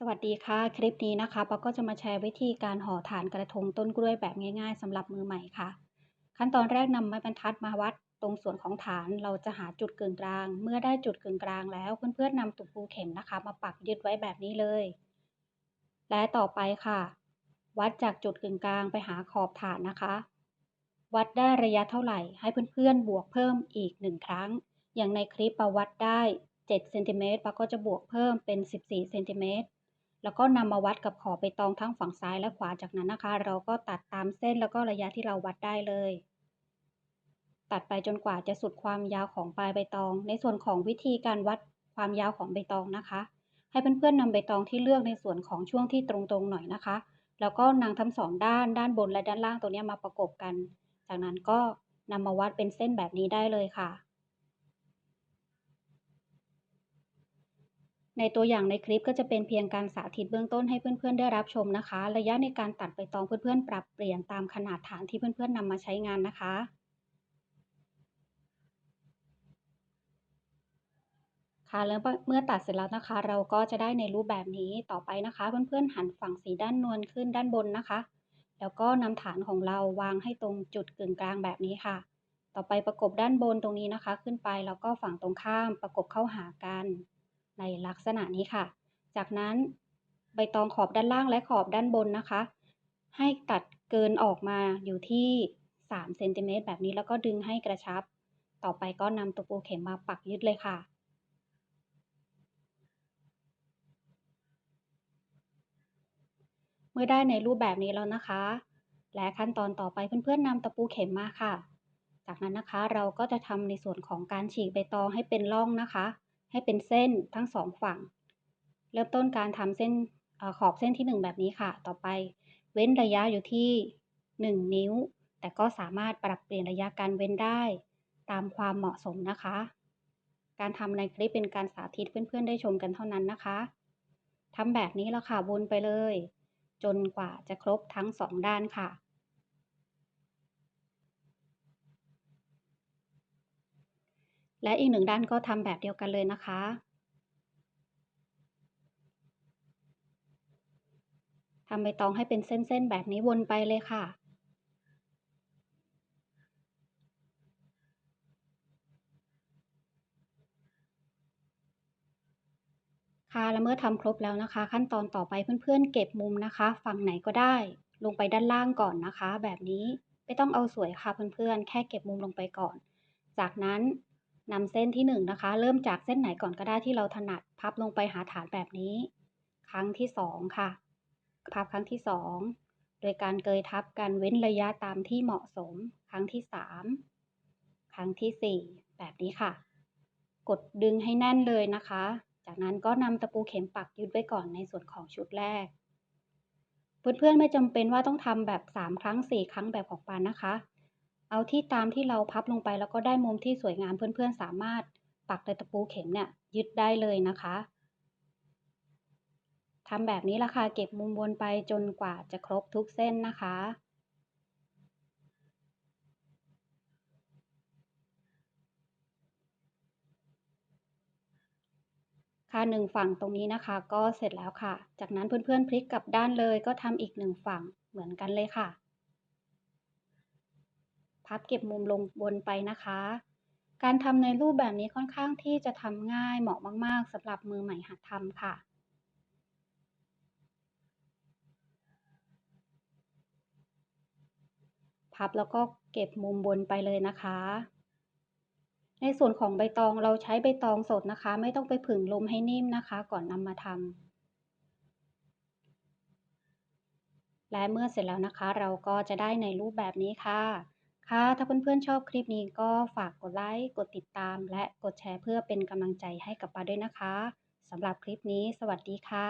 สวัสดีค่ะ คลิปนี้นะคะปาก็จะมาแชร์วิธีการห่อฐานกระทงต้นกล้วยแบบง่าย ๆสำหรับมือใหม่ค่ะ ขั้นตอนแรกนำไม้บรรทัดมาวัดตรงส่วนของฐานเราจะหาจุดกึ่งกลาง เมื่อได้จุดกึ่งกลางแล้วเพื่อนๆนำตุกปูเข็มนะคะ มาปักยึดไว้แบบนี้เลย และต่อไปค่ะ วัดจากจุดกึ่งกลางไปหาขอบฐานนะคะ วัดได้ระยะเท่าไหร่ให้เพื่อนๆบวกเพิ่มอีก1ครั้ง อย่างในคลิปปาวัดได้7เซนติเมตรปาก็จะบวกเพิ่มเป็น 14เซนติเมตร แล้วก็นำมาวัดกับขอบใบตองทั้งฝั่งซ้ายและขวาจากนั้นนะคะ เราก็ตัดตามเส้นแล้วก็ระยะที่เราวัดได้เลย ตัดไปจนกว่าจะสุดความยาวของปลายใบตอง ในส่วนของวิธีการวัดความยาวของใบตองนะคะ ให้เพื่อนๆนำใบตองที่เลือกในส่วนของช่วงที่ตรงๆหน่อยนะคะ แล้วก็นางทั้งสองด้านด้านบนและด้านล่างตัวนี้มาประกบกัน จากนั้นก็นำมาวัดเป็นเส้นแบบนี้ได้เลยค่ะ ในตัวอย่างในคลิปก็จะเป็นเพียงการสาธิตเบื้องต้นให้เพื่อนๆได้รับชมนะคะ ระยะในการตัดใบตองเพื่อนๆ ปรับเปลี่ยนตามขนาดฐานที่เพื่อนๆนำมาใช้งานนะคะค่ะแล้วเมื่อตัดเสร็จแล้วนะคะ เราก็จะได้ในรูปแบบนี้ต่อไปนะคะ เพื่อนๆหันฝั่งสีด้านนวลขึ้นด้านบนนะคะ แล้วก็นำฐานของเราวางให้ตรงจุดกึ่งกลางแบบนี้ค่ะ ต่อไปประกบด้านบนตรงนี้นะคะ ขึ้นไปแล้วก็ฝั่งตรงข้ามประกบเข้าหากัน ในลักษณะนี้ค่ะ จากนั้นใบตองขอบด้านล่างและขอบด้านบนนะคะ ให้ตัดเกินออกมาอยู่ที่3เซนติเมตรแบบนี้แล้วก็ดึงให้กระชับ ต่อไปก็นำตะปูเข็มมาปักยึดเลยค่ะเมื่อได้ในรูปแบบนี้แล้วนะคะ และขั้นตอนต่อไปเพื่อนๆนำตะปูเข็มมาค่ะ จากนั้นนะคะเราก็จะทำในส่วนของการฉีกใบตองให้เป็นร่องนะคะ ให้เป็นเส้นทั้งสองฝั่ง เริ่มต้นการทำเส้นอขอบเส้นที่ 1 แบบนี้ค่ะ ต่อไปเว้นระยะอยู่ที่ 1 นิ้ว แต่ก็สามารถปรับเปลี่ยนระยะการเว้นได้ตามความเหมาะสมนะคะ การทำในคลิปเป็นการสาธิตเพื่อนๆได้ชมกันเท่านั้นนะคะทำแบบนี้แล้วค่ะวนไปเลย จนกว่าจะครบทั้งสองด้านค่ะ และอีกหนึ่งด้านก็ทำแบบเดียวกันเลยนะคะ ทำใบตองให้เป็นเส้นๆแบบนี้วนไปเลยค่ะค่ะและเมื่อทำครบแล้วนะคะ ขั้นตอนต่อไปเพื่อนๆ เก็บมุมนะคะ ฝั่งไหนก็ได้ ลงไปด้านล่างก่อนนะคะ แบบนี้ไม่ต้องเอาสวยค่ะเพื่อนๆ แค่เก็บมุมลงไปก่อน จากนั้น นำเส้นที่1นนะคะ เริ่มจากเส้นไหนก่อนก็ได้ที่เราถนัด พับลงไปหาฐานแบบนี้ ครั้งที่ 2 ค่ะ พับครั้งที่ 2 โดยการเกยทับกันเว้นระยะตามที่เหมาะสม ครั้งที่ 3 ครั้งที่ 4 แบบนี้ค่ะ กดดึงให้แน่นเลยนะคะ จากนั้นก็นำตะปูเข็มปักยึดไว้ก่อนในส่วนของชุดแรก เพื่อนๆไม่จำเป็นว่าต้องทำแบบ 3 ครั้ง 4 ครั้งแบบของปานนะคะ เอาที่ตามที่เราพับลงไปแล้วก็ได้มุมที่สวยงามเพื่อนๆ สามารถปักตะปูเข็มเนี่ยยึดได้เลยนะคะทำแบบนี้ละค่ะเก็บมุมวนไปจนกว่าจะครบทุกเส้นนะคะ ค่ะหนึ่งฝั่งตรงนี้นะคะ ก็เสร็จแล้วค่ะ จากนั้นเพื่อนๆพลิกกลับด้านเลยก็ทำอีกหนึ่งฝั่งเหมือนกันเลยค่ะ พับเก็บมุมลงบนไปนะคะ การทำในรูปแบบนี้ค่อนข้างที่จะทำง่ายเหมาะมากๆสำหรับมือใหม่หัดทำค่ะพับแล้วก็เก็บมุมบนไปเลยนะคะ ในส่วนของใบตองเราใช้ใบตองสดนะคะ ไม่ต้องไปผึ่งลมให้นิ่มนะคะ ก่อนนำมาทำและเมื่อเสร็จแล้วนะคะ เราก็จะได้ในรูปแบบนี้ค่ะ ค่ะ ถ้าเพื่อนๆชอบคลิปนี้ก็ฝากกดไลค์ กดติดตาม และกดแชร์เพื่อเป็นกำลังใจให้กับปาด้วยนะคะ สำหรับคลิปนี้ สวัสดีค่ะ